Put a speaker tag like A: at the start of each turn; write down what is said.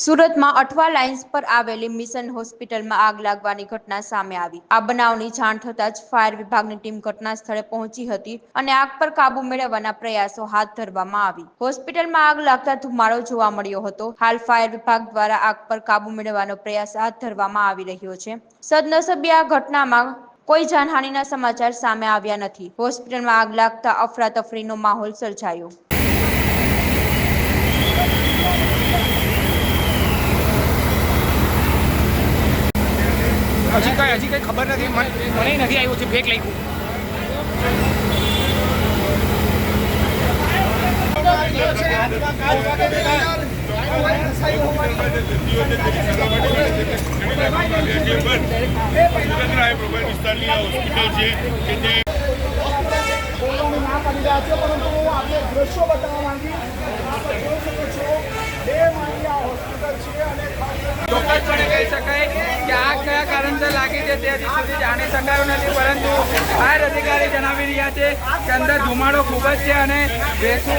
A: સુરતમાં અઠવા લાઇન્સ પર આવેલી મિશન હોસ્પિટલમાં આગ લાગવાની ઘટના સામે આવી. આ બનાવની જાણ થતાં જ ફાયર વિભાગની ટીમ ઘટના સ્થળે પહોંચી હતી અને આગ પર કાબુ મેળવવાના પ્રયાસો હાથ ધરવામાં આવી. હોસ્પિટલમાં આગ લાગતા ધુમાડો જોવા મળ્યો હતો. હાલ ફાયર વિભાગ દ્વારા આગ પર કાબુ મેળવવાનો પ્રયાસ હાથ ધરવામાં આવી રહ્યો છે. સદનસીબે આ ઘટનામાં કોઈ જાનહાનિના સમાચાર સામે આવ્યા નથી. હોસ્પિટલમાં આગ લાગતા અફરાતફરીનો માહોલ સર્જાયો.
B: હજી કઈ હજી કઈ ખબર નથી. મને નથી આવ્યું છે ફેક
C: પ્રોફાઇલ વિસ્તારની છે,
D: પરંતુ આપણે દ્રશ્યો બતાવવા માંગી આપણે જોઈ શકો છો બે માળની આ હોસ્પિટલ છે અને ખાસ કરીને
E: ચોક્કસપણે કહી શકાય કે આગ કારણસર લાગી છે તે હજી સુધી જાણી શકાયું નથી, પરંતુ ફાયર અધિકારી જણાવી રહ્યા છે કે અંદર ધુમાડો ખૂબ જ છે અને ભેંસો